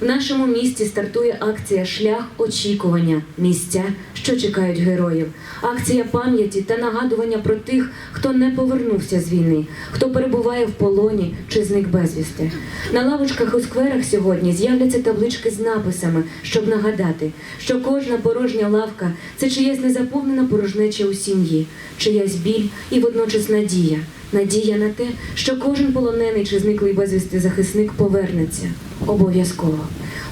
В нашому місті стартує акція Шлях очікування місця, що чекають героїв. Акція пам'яті та нагадування про тих, хто не повернувся з війни, хто перебуває в полоні чи зник безвісти. На лавочках у скверах сьогодні з'являться таблички з написами, щоб нагадати, що кожна порожня лавка це чиясь незаповнена порожнеча у сім'ї, чиясь біль і водночас надія. Надія на те, що кожен полонений чи зниклий безвісти захисник повернеться обов'язково.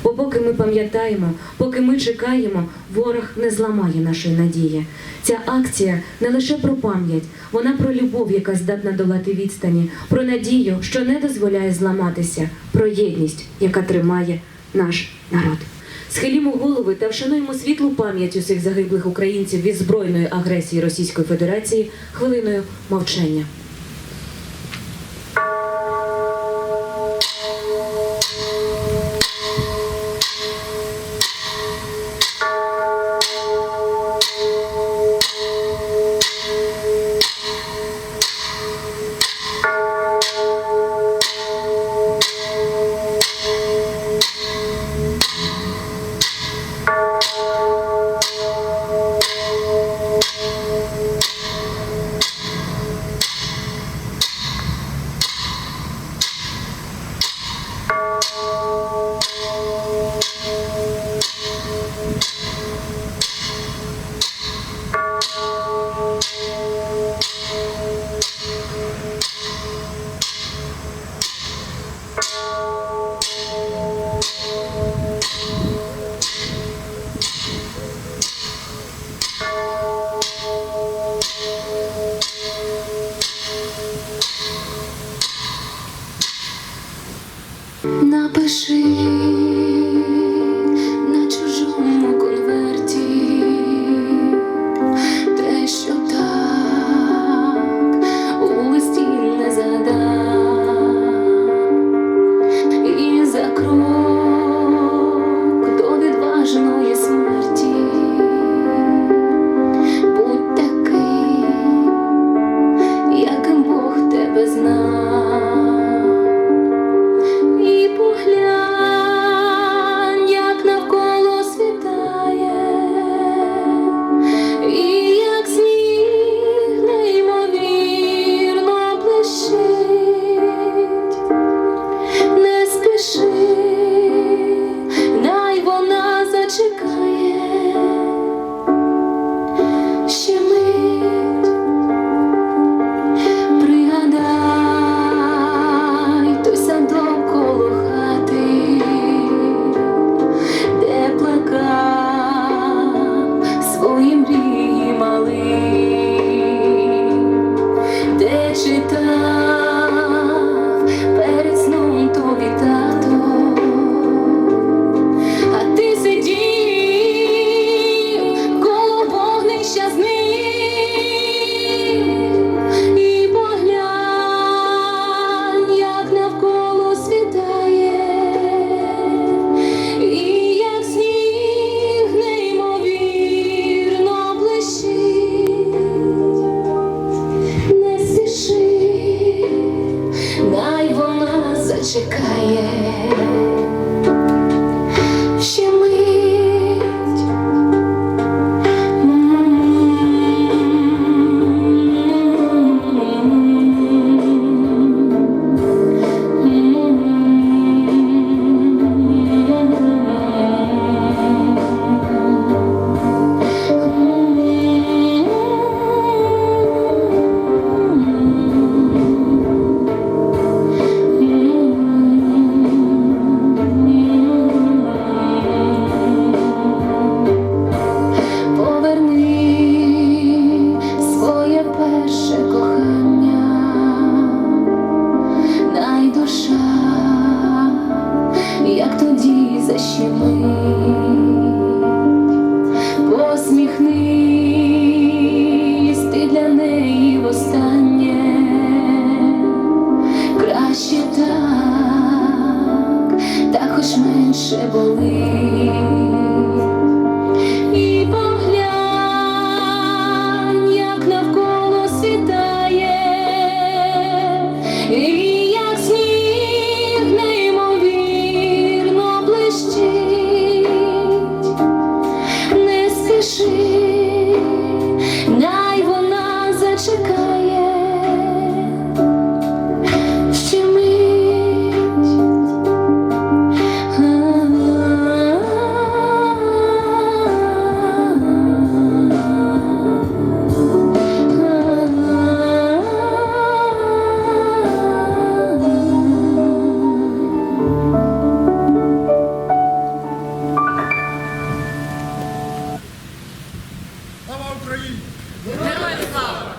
Бо поки ми пам'ятаємо, поки ми чекаємо, ворог не зламає нашої надії. Ця акція не лише про пам'ять, вона про любов, яка здатна долати відстані, про надію, що не дозволяє зламатися, про єдність, яка тримає наш народ. Схилімо голови та вшануємо світлу пам'ять усіх загиблих українців від збройної агресії Російської Федерації хвилиною мовчання.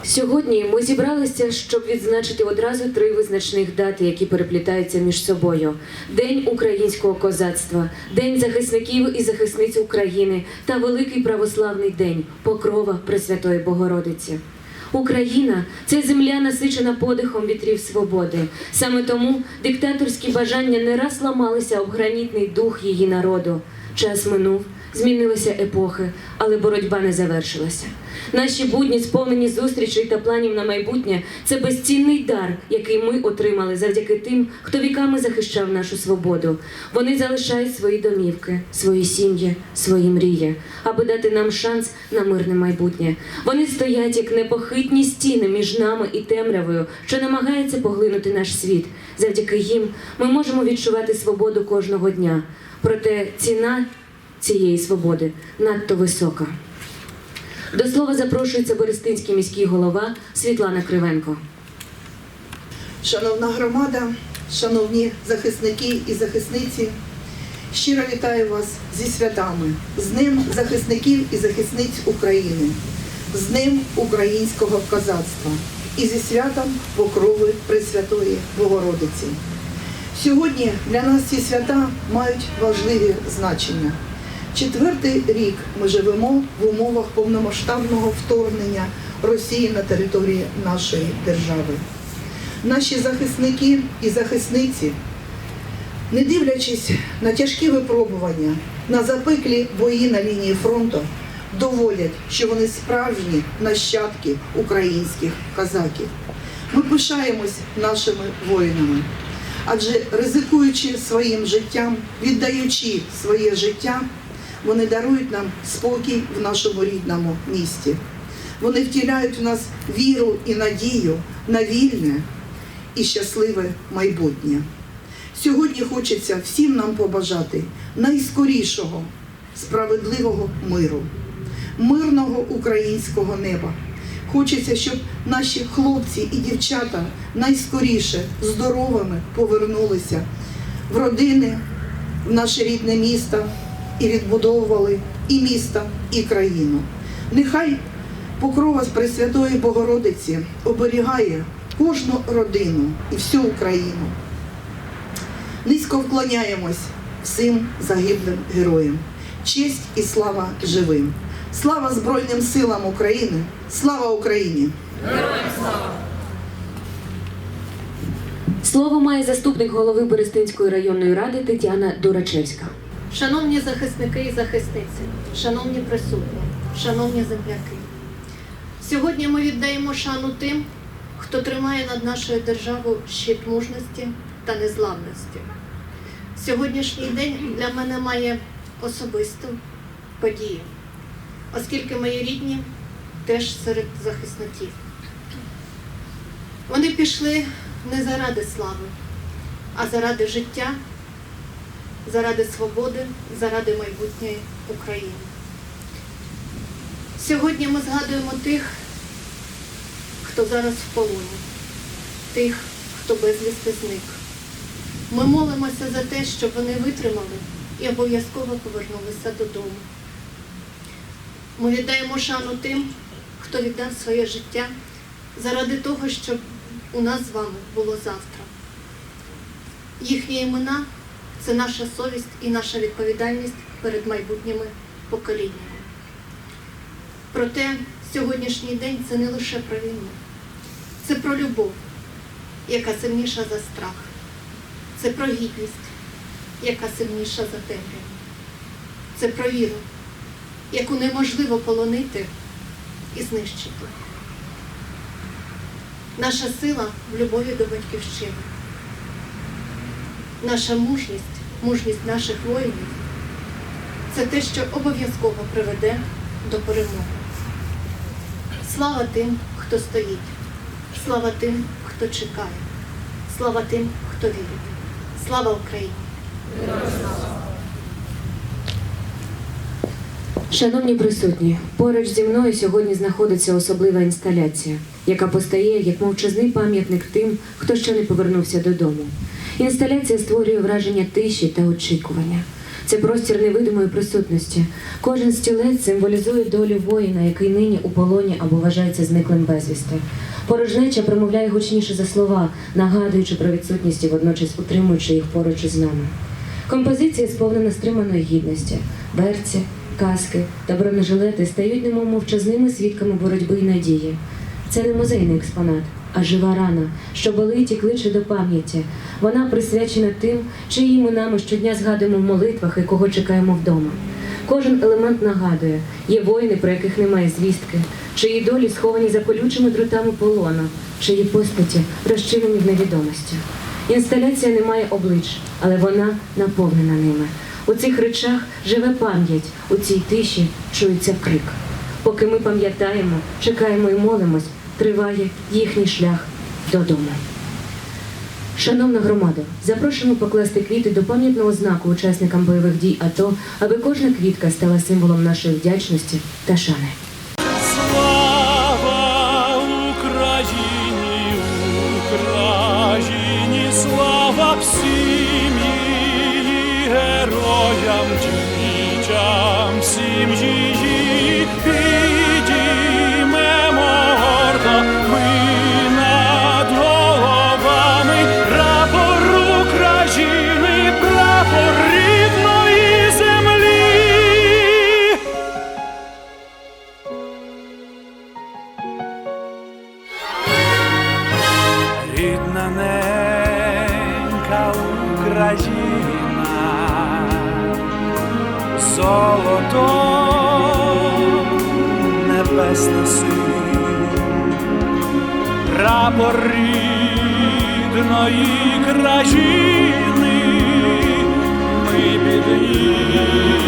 Сьогодні ми зібралися, щоб відзначити одразу три визначних дати, які переплітаються між собою: День українського козацтва, День захисників і захисниць України та Великий православний день Покрова Пресвятої Богородиці. Україна це земля, насичена подихом вітрів свободи. Саме тому диктаторські бажання не раз ламалися об гранітний дух її народу. Час минув, змінилися епохи, але боротьба не завершилася. Наші будні, сповнені зустрічей та планів на майбутнє, це безцінний дар, який ми отримали завдяки тим, хто віками захищав нашу свободу. Вони залишають свої домівки, свої сім'ї, свої мрії, аби дати нам шанс на мирне майбутнє. Вони стоять як непохитні стіни між нами і темрявою, що намагається поглинути наш світ. Завдяки їм ми можемо відчувати свободу кожного дня. Проте ціна цієї свободи надто висока. До слова запрошується Берестинський міський голова Світлана Кривенко. Шановна громада, шановні захисники і захисниці, щиро вітаю вас зі святами, з Днем захисників і захисниць України, з Днем українського козацтва і зі святом Покрови Пресвятої Богородиці. Сьогодні для нас ці свята мають важливі значення. Четвертий рік ми живемо в умовах повномасштабного вторгнення Росії на території нашої держави наші захисники і захисниці, не дивлячись на тяжкі випробування, на запеклі бої на лінії фронту, доводять, що вони справжні нащадки українських козаків. Ми пишаємось нашими воїнами, адже ризикуючи своїм життям, віддаючи своє життя, вони дарують нам спокій в нашому рідному місті. Вони втіляють в нас віру і надію на вільне і щасливе майбутнє. Сьогодні хочеться всім нам побажати найскорішого справедливого миру, мирного українського неба. Хочеться, щоб наші хлопці і дівчата найскоріше здоровими повернулися в родини, в наше рідне місто і відбудовували і місто, і країну. Нехай покрова з Пресвятої Богородиці оберігає кожну родину і всю Україну. Низько вклоняємось всім загиблим героям. Честь і слава живим. Слава Збройним силам України! Слава Україні! Слово має заступник голови Берестинської районної ради Тетяна Дурачевська. Шановні захисники і захисниці, шановні присутні, шановні земляки, сьогодні ми віддаємо шану тим, хто тримає над нашою державою щит мужності та незламності. Сьогоднішній день для мене має особисту подію, оскільки мої рідні теж серед захисників. Вони пішли не заради слави, а заради життя заради свободи, заради майбутньої України. Сьогодні ми згадуємо тих, хто зараз в полоні, тих, хто безвісти зник. Ми молимося за те, щоб вони витримали і обов'язково повернулися додому. Ми віддаємо шану тим, хто віддав своє життя заради того, щоб у нас з вами було завтра. Їхні імена це наша совість і наша відповідальність перед майбутніми поколіннями. Проте сьогоднішній день це не лише про війну, це про любов, яка сильніша за страх, це про гідність, яка сильніша за темряву, це про віру, яку неможливо полонити і знищити. Наша сила в любові до батьківщини. Наша мужність, мужність наших воїнів це те, що обов'язково приведе до перемоги. Слава тим, хто стоїть, слава тим, хто чекає, слава тим, хто вірить. Слава Україні! Шановні присутні, поруч зі мною сьогодні знаходиться особлива інсталяція, яка постає як мовчазний пам'ятник тим, хто ще не повернувся додому. Інсталяція створює враження тиші та очікування. Це простір невидимої присутності. Кожен стілець символізує долю воїна, який нині у полоні або вважається зниклим безвісти. Порожнеча промовляє гучніше за слова, нагадуючи про відсутність і водночас утримуючи їх поруч із нами. Композиція сповнена стриманої гідності. Берці, каски та бронежилети стають немов мовчазними свідками боротьби і надії. Це не музейний експонат, а жива рана, що болить і кличе до пам'яті. Вона присвячена тим, чиї імена ми щодня згадуємо в молитвах і кого чекаємо вдома. Кожен елемент нагадує, є воїни, про яких немає звістки, чиї долі сховані за колючими дротами полону, чиї постаті розчинені в невідомості. Інсталяція не має облич, але вона наповнена ними. У цих речах живе пам'ять, у цій тиші чується крик. Поки ми пам'ятаємо, чекаємо і молимось, триває їхній шлях додому. Шановна громада, запрошуємо покласти квіти до пам'ятного знаку учасникам бойових дій АТО, аби кожна квітка стала символом нашої вдячності та шани. Слава Україні, Україні, слава всім її героям, Україна, золото небесна синь, прапор рідної країни, ми підіймем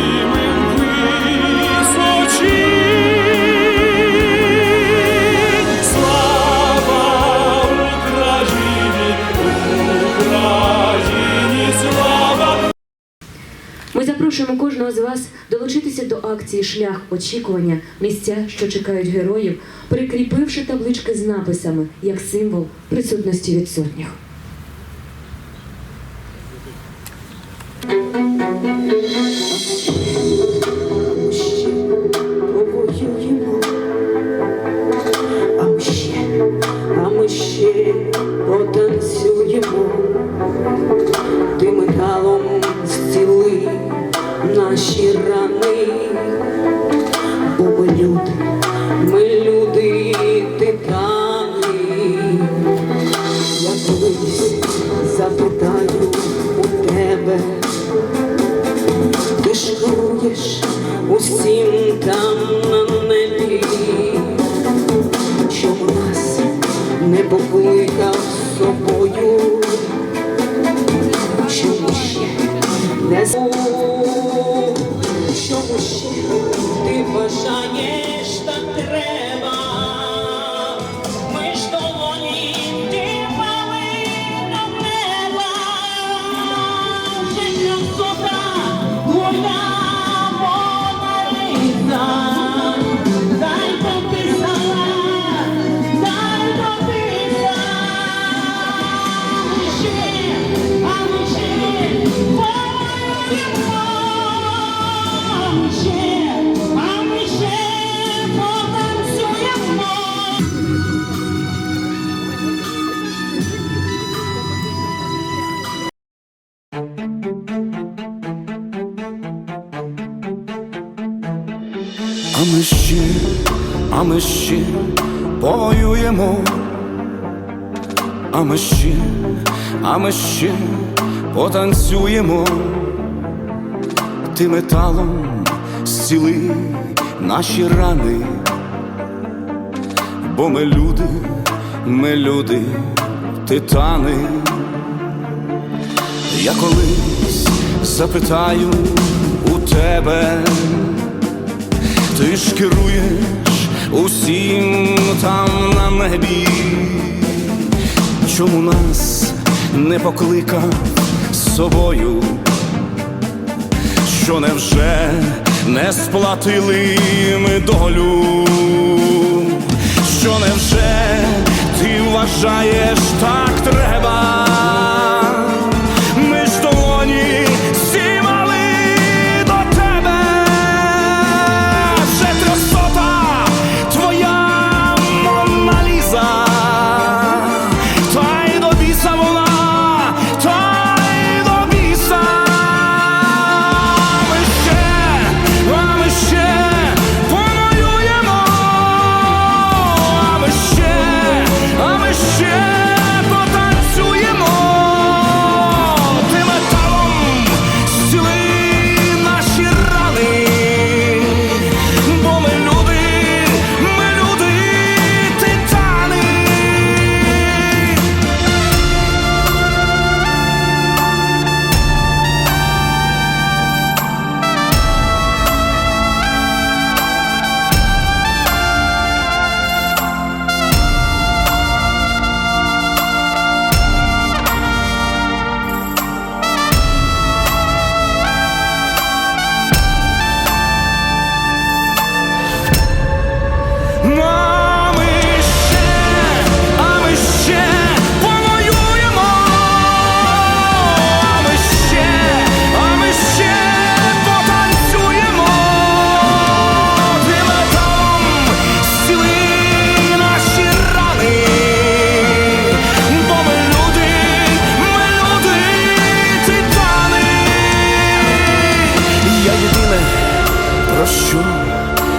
запрошуємо кожного з вас долучитися до акції Шлях очікування, місця, що чекають героїв, прикріпивши таблички з написами як символ присутності відсутніх. ще не а ми ще, а ми ще повоюємо, а ми ще, а ми потанцюємо, ти металом зціли наші рани, бо ми люди, ми люди, титани. Я колись запитаю у тебе. Ти ж керуєш усім там на небі, чому нас не покликав з собою, що невже не сплатили ми долю, що невже ти вважаєш так